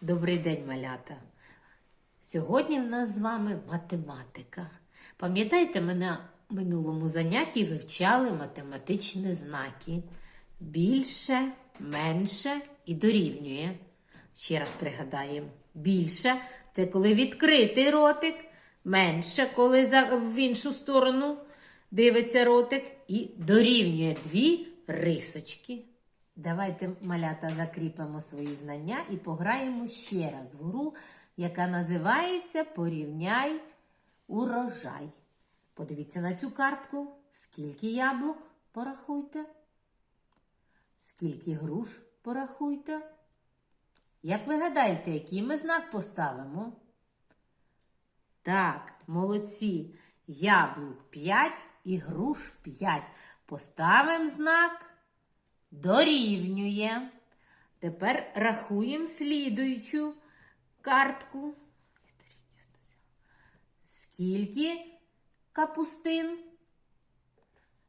Добрий день, малята. Сьогодні в нас з вами математика. Пам'ятаєте, ми на минулому занятті вивчали математичні знаки. Більше, менше і дорівнює. Ще раз пригадаємо. Більше це коли відкритий ротик, менше, коли в іншу сторону дивиться ротик, і дорівнює дві рисочки. Давайте, малята, закріпимо свої знання і пограємо ще раз в гру, яка називається Порівняй урожай. Подивіться на цю картку. Скільки яблук порахуйте. Скільки груш порахуйте. Як ви гадаєте, який ми знак поставимо? Так, молодці. Яблук 5 і груш 5. Поставимо знак дорівнює. Тепер рахуємо слідуючу картку. Скільки капустин?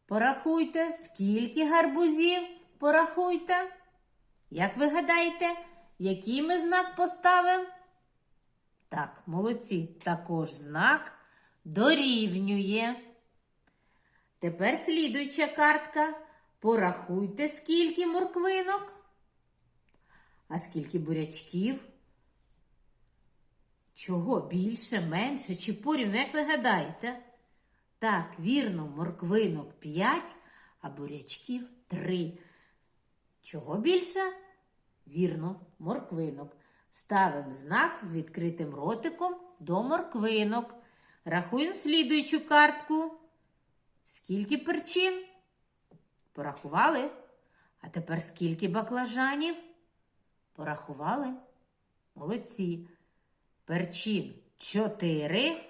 Порахуйте, скільки гарбузів? Порахуйте. Як ви гадаєте, який ми знак поставимо? Так, молодці. Також знак дорівнює. Тепер слідуюча картка. Порахуйте, скільки морквинок. А скільки бурячків? Чого більше, менше чи порівну, як ви гадаєте? Так, вірно, морквинок 5, а бурячків 3. Чого більше? Вірно, морквинок. Ставимо знак з відкритим ротиком до морквинок. Рахуємо слідуючу картку. Скільки перчин? Порахували? А тепер скільки баклажанів? Порахували? Молодці. Перчин 4,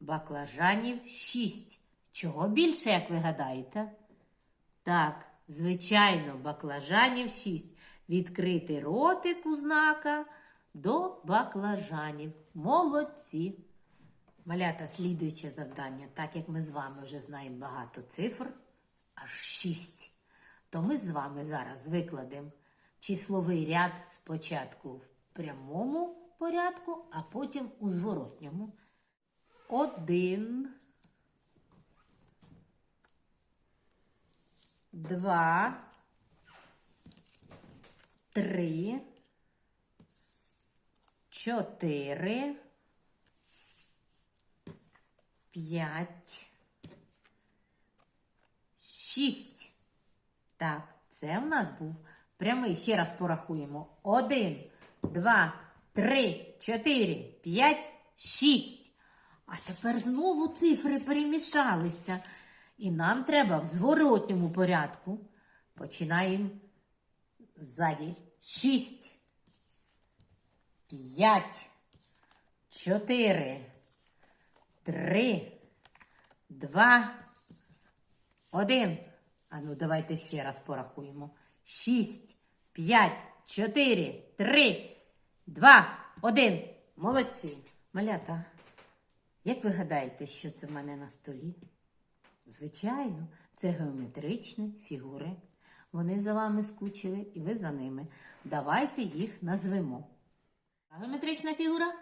баклажанів 6. Чого більше, як ви гадаєте? Так, звичайно, баклажанів 6. Відкритий ротик у знака до баклажанів. Молодці. Малята, слідуюче завдання, так як ми з вами вже знаємо багато цифр, аж 6, то ми з вами зараз викладемо числовий ряд спочатку в прямому порядку, а потім у зворотньому. Один, два, три, чотири, п'ять, шість. Так, це в нас був прямий. Ще раз порахуємо. Один, два, три, чотири, п'ять, шість. А тепер знову цифри перемішалися. І нам треба в зворотньому порядку. Починаємо ззаді. Шість, п'ять, чотири, три, два, один. А ну, давайте ще раз порахуємо. Шість, п'ять, чотири, три, два, один. Молодці. Малята, як ви гадаєте, що це в мене на столі? Звичайно, це геометричні фігури. Вони за вами скучили, і ви за ними. Давайте їх назвемо. Геометрична фігура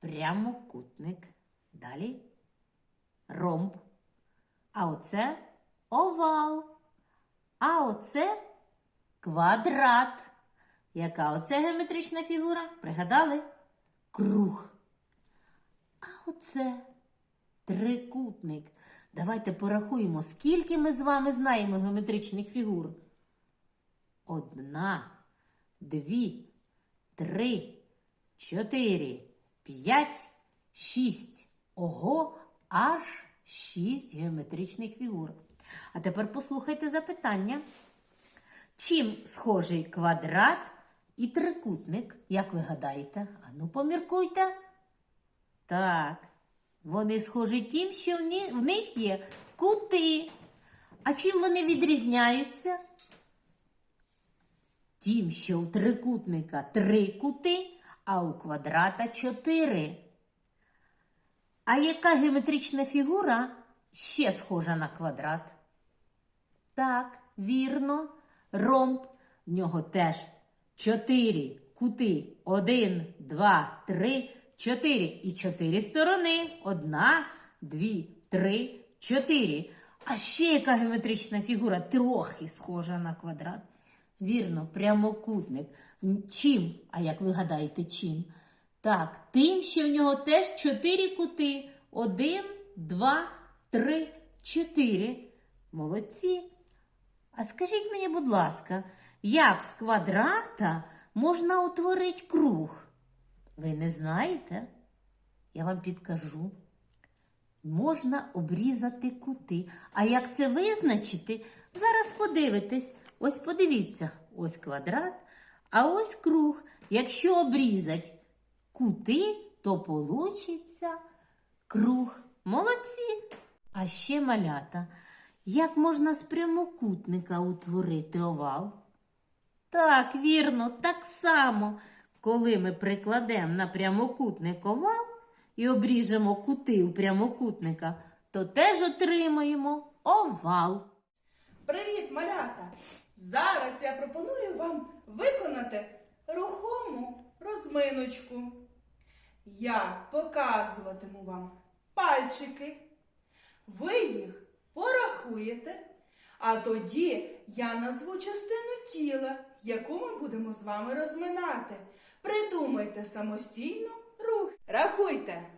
прямокутник. Далі ромб. А оце овал. А оце квадрат. Яка оце геометрична фігура? Пригадали? Круг. А оце трикутник. Давайте порахуємо, скільки ми з вами знаємо геометричних фігур. Одна, дві, три, чотири, п'ять, шість. Ого, аж шість геометричних фігур. А тепер послухайте запитання. Чим схожий квадрат і трикутник, як ви гадаєте? Ану, поміркуйте. Так, вони схожі тим, що в них є кути. А чим вони відрізняються? Тим, що у трикутника три кути, а у квадрата чотири. А яка геометрична фігура ще схожа на квадрат? Так, вірно, ромб. В нього теж чотири кути. Один, два, три, чотири. І чотири сторони. Одна, дві, три, чотири. А ще яка геометрична фігура трохи схожа на квадрат. Вірно, прямокутник. Чим? А як ви гадаєте, чим? Так, тим, що в нього теж чотири кути. Один, два, три, чотири. Молодці. А скажіть мені, будь ласка, як з квадрата можна утворити круг? Ви не знаєте? Я вам підкажу. Можна обрізати кути. А як це визначити? Зараз подивитесь. Ось подивіться, ось квадрат, а ось круг. Якщо обрізати кути, то получиться круг. Молодці. А ще малята. Як можна з прямокутника утворити овал? Так, вірно, так само. Коли ми прикладемо на прямокутник овал і обріжемо кути у прямокутника, то теж отримаємо овал. Привіт, малята! Зараз я пропоную вам виконати рухому розминочку. Я показуватиму вам пальчики. Ви їх а тоді я назву частину тіла, яку ми будемо з вами розминати. Придумайте самостійно рух. Рахуйте.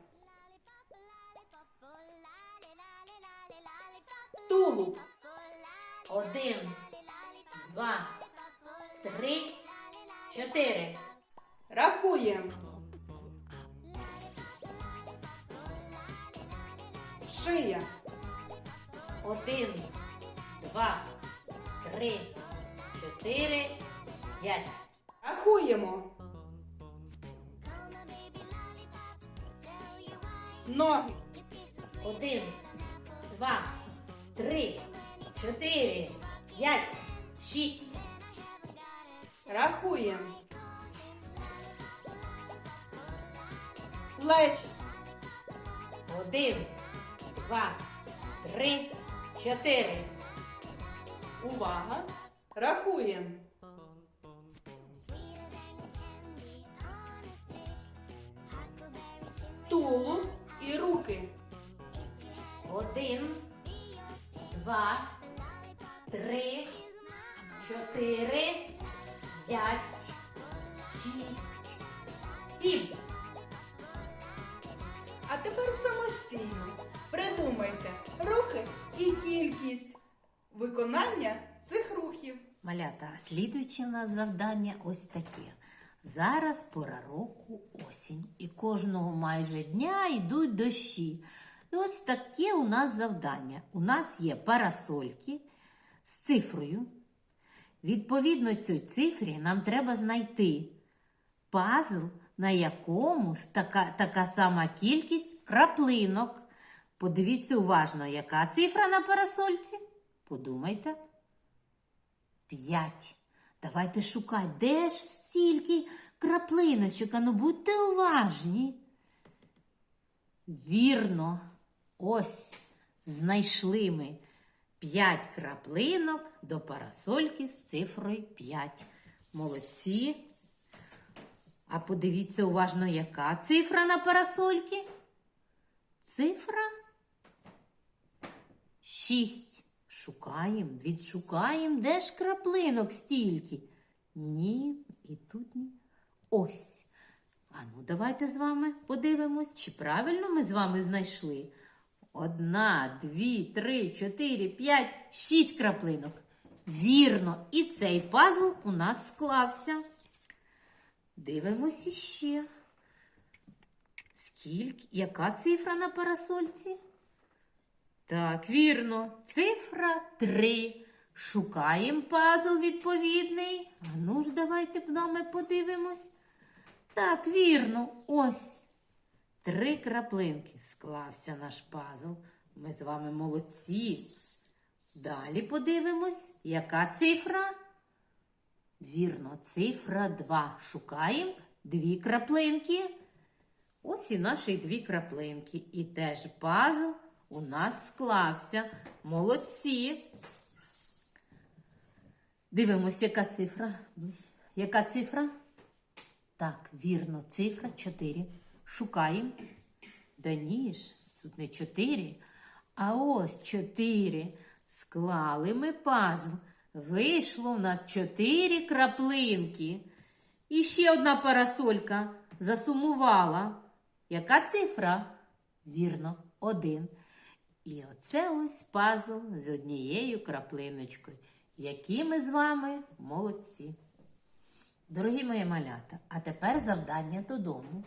Тулуб. Один, два, три, чотири. Рахуємо. Шия. Один, два, три, чотири, п'ять. Рахуємо. Ноги. Один, два, три, чотири, п'ять, шість. Рахуємо. Плечі. Один, два, три, чотири. Увага. Рахуємо. Тулуб і руки. Один, два, три, чотири, п'ять, шість, сім. А тепер самостійно придумайте рухи і кількість виконання цих рухів. Малята, а слідуюче у нас завдання ось таке. Зараз пора року осінь, і кожного майже дня йдуть дощі. І ось таке у нас завдання. У нас є парасольки з цифрою. Відповідно цій цифрі нам треба знайти пазл, на якому така, така сама кількість краплинок. Подивіться уважно, яка цифра на парасольці. Подумайте. П'ять. Давайте шукати, де ж стільки краплиночок, а ну будьте уважні. Вірно, ось знайшли ми п'ять краплинок до парасольки з цифрою 5. Молодці. А подивіться уважно, яка цифра на парасольки? Цифра 6. Шукаємо, відшукаємо, де ж краплинок стільки? Ні, і тут ні. Ось. А ну, давайте з вами подивимось, чи правильно ми з вами знайшли. Одна, дві, три, чотири, п'ять, шість краплинок. Вірно, і цей пазл у нас склався. Дивимось іще. Скільки? Яка цифра на парасольці? Так, вірно, цифра 3. Шукаємо пазл відповідний. А ну ж, давайте нами подивимось. Так, вірно, ось. Три краплинки склався наш пазл. Ми з вами молодці. Далі подивимось, яка цифра? Вірно, цифра 2. Шукаємо дві краплинки. Ось і наші дві краплинки. І теж пазл у нас склався. Молодці. Дивимось, яка цифра. Яка цифра? Так, вірно, цифра 4. Шукаємо. Да ні ж, тут не 4, а ось 4. Склали ми пазл. Вийшло у нас 4 краплинки. І ще одна парасолька засумувала. Яка цифра? Вірно, один. І оце ось пазл з однією краплиночкою. Які ми з вами молодці. Дорогі мої малята, а тепер завдання додому.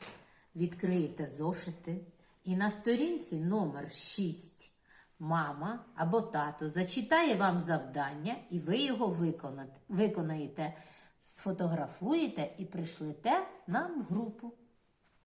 Відкриєте зошити і на сторінці номер 6 мама або тато зачитає вам завдання, і ви його виконаєте, сфотографуєте і пришлете нам в групу.